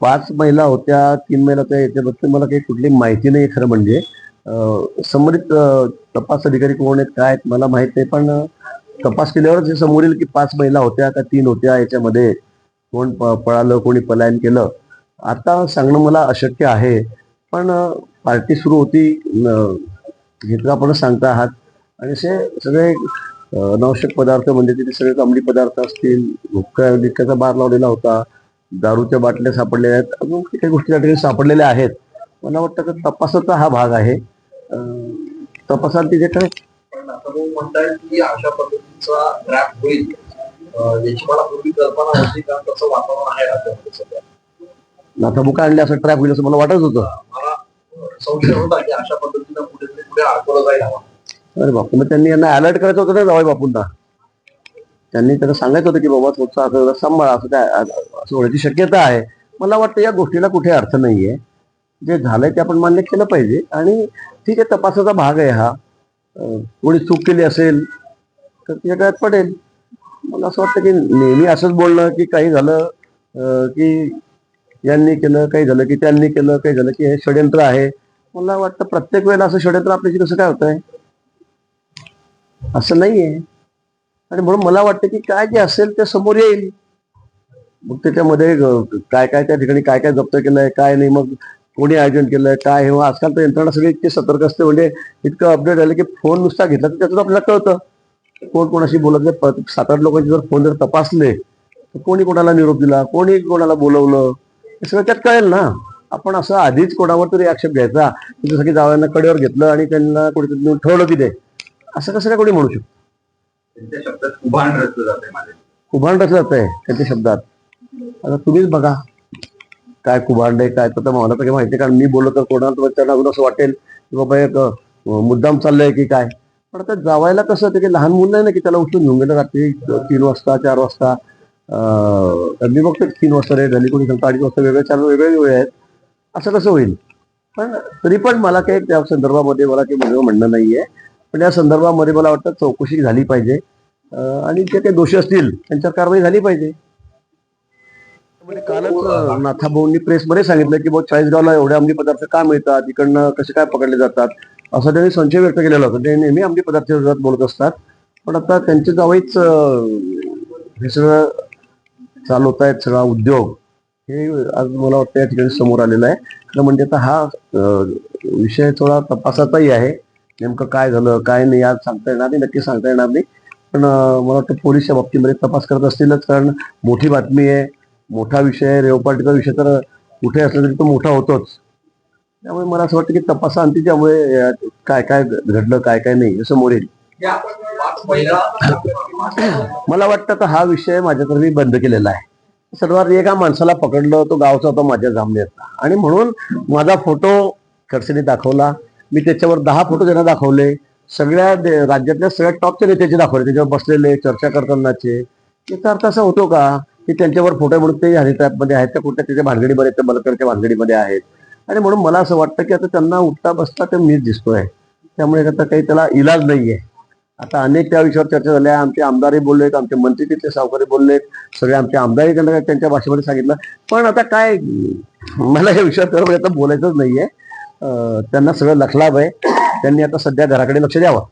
पाच महिला होत्या तीन महिला होत्या याच्याबद्दल मला काही कुठली माहिती नाही खरं म्हणजे. संबंधित तपास अधिकारी कोण आहेत काय आहेत मला माहीत नाही पण तपास केल्यावरच हे समोर येईल की पाच महिला होत्या का तीन होत्या याच्यामध्ये कोण प- पळालं कोणी पलायन केलं. आता सांगणं मला अशक्य आहे पण पार्टी सुरू होती घेतला हे तर आपण सांगता आहात आणि असे सगळे अनावश्यक पदार्थ म्हणजे तिथे सगळे अंमली पदार्थ असतील हुक्का लिक्काचा बार लावलेला होता दारूच्या बाटल्या सापडलेल्या आहेत. अजून काही गोष्टी त्या ठिकाणी सापडलेल्या आहेत. मला वाटतं की तपासाचा हा भाग आहे. अं, तपासात तिथे काय नाथाबुका आणले असं ट्रॅप होईल असं मला वाटत होतं. अरे बापू मग त्यांनी यांना अलर्ट करायचं होतं ना जावई बापूंना. त्यांनी त्यांना सांगायचं होतं की बाबा तुमचा असं जरा सांभाळा असं काय असं होण्याची शक्यता आहे. मला वाटतं या गोष्टीला कुठे अर्थ नाही आहे जे झालंय ते आपण मान्य केलं पाहिजे. आणि ठीक आहे तपासाचा भाग आहे हा. कोणी चूक केली असेल तर तिच्या काळात पडेल. मला असं वाटतं की नेहमी असंच बोलणं की काही झालं की यांनी केलं काही झालं की त्यांनी केलं काही झालं की हे षडयंत्र आहे. मला वाटतं प्रत्येक वेळेला असं षडयंत्र आपल्याशी कसं काय होत आहे असं नाहीये. आणि म्हणून मला वाटतं की काय जे असेल ते समोर येईल. मग त्याच्यामध्ये काय काय त्या ठिकाणी काय काय जप्त केलंय काय नाही मग कोणी आयोजन केलंय काय हे आजकाल तर यंत्रणा सगळी इतकी सतर्क असते म्हणजे इतकं अपडेट झालं की फोन नुसता घेतला तर त्याच्यात आपल्याला कळतं. कोण कोणाशी बोलत नाही सात आठ लोकांचे जर फोन जर तपासले तर कोणी कोणाला निरोप दिला कोणी कोणाला बोलवलं हे सगळं त्यात कळेल ना. आपण असं आधीच कोणावर तरी आक्षेप घ्यायचा की जसं की जावयांना कडेवर घेतलं आणि त्यांना कुठेतरी ठेवलं की असं कसं काय कोणी म्हणू शकतो? त्यांच्या शब्दात उभाण रचलं जाते माझे कुभांड जात आहे त्यांच्या शब्दात. आता तुम्हीच बघा. काय कुभांड आहे काय तर मला तर काही माहिती कारण मी बोललो तर कोणाला तर त्यांना अजून असं वाटेल की बाबा एक मुद्दाम चाललंय की काय. पण आता जावायला कसं ते काही लहान मुलं नाही ना की त्याला उठून घेऊन गेलं रात्री तीन वाजता चार वाजता. मी बघतो तीन वाजता रेट झाली कोणी सांगतो अडीच वाजता वेगळे चार वेगळे वेळ आहेत. असं कसं होईल? पण तरी पण मला काही त्या संदर्भामध्ये मला काही म्हणणं नाहीये. पण या संदर्भामध्ये मला वाटतं चौकशी झाली पाहिजे. आणि जे काही दोषी असतील त्यांच्यावर कारवाई झाली पाहिजे. कालच नाथाभाऊंनी प्रेसमध्ये सांगितलं की बहुत चाळीसगावला एवढे अंमली पदार्थ का मिळतात? इकडनं कसे काय पकडले जातात? असं त्यांनी संशय व्यक्त केलेला होता. ते नेहमी अंमली विरोधात बोलत असतात. पण आता त्यांचे जावईच अं, हे सगळं चालवत आहेत सगळा उद्योग. हे आज मला वाटतं या ठिकाणी समोर आलेलं आहे. खरं म्हणजे आता हा विषय थोडा तपासाचाही आहे. नेमकं काय झालं काय नाही आज सांगता येणार नाही नक्की सांगता येणार नाही. पण मला वाटतं पोलीस या बाबतीमध्ये तपास करत असतीलच कारण मोठी बातमी आहे. मोठा विषय आहे रेवपाटीचा विषय तर कुठे असला तरी तो मोठा होतोच. त्यामुळे मला असं वाटतं की तपासांती त्यामुळे काय काय घडलं काय काय नाही हे समोर येईल. मला वाटतं तर हा विषय माझ्यातर्फे बंद केलेला आहे. सर्वात एका माणसाला पकडलं तो गावचा होता माझ्या जामनेरचा आणि म्हणून माझा फोटो खडसेने दाखवला. मी त्याच्यावर दहा फोटो त्यांना दाखवले. सगळ्या राज्यातल्या सगळ्या टॉपच्या नेत्याचे दाखवले. त्याच्यावर बसलेले चर्चा करतानाचे. याचा अर्थ असा होतो का की त्यांच्यावर फोटो म्हणून ते हनी आहेत त्या कुठल्या त्याच्या भानगडीमध्ये त्या बलकरच्या भानगडीमध्ये आहेत. आणि म्हणून मला असं वाटतं की आता त्यांना उठता बसता ते मीच दिसतोय. त्यामुळे आता काही त्याला इलाज नाहीये. आता अनेक त्या विषयावर चर्चा झाल्या. आमचे आमदारही बोललेत आमचे मंत्री तिथले सावकारी बोललेत. सगळे आमचे आमदारही त्यांना त्यांच्या भाषेमध्ये सांगितलं. पण आता काय मला या विषयावर म्हणजे आता बोलायचंच नाहीये. त्यांना सगळं लखलाभ आहे. त्यांनी आता सध्या घराकडे लक्ष द्यावं.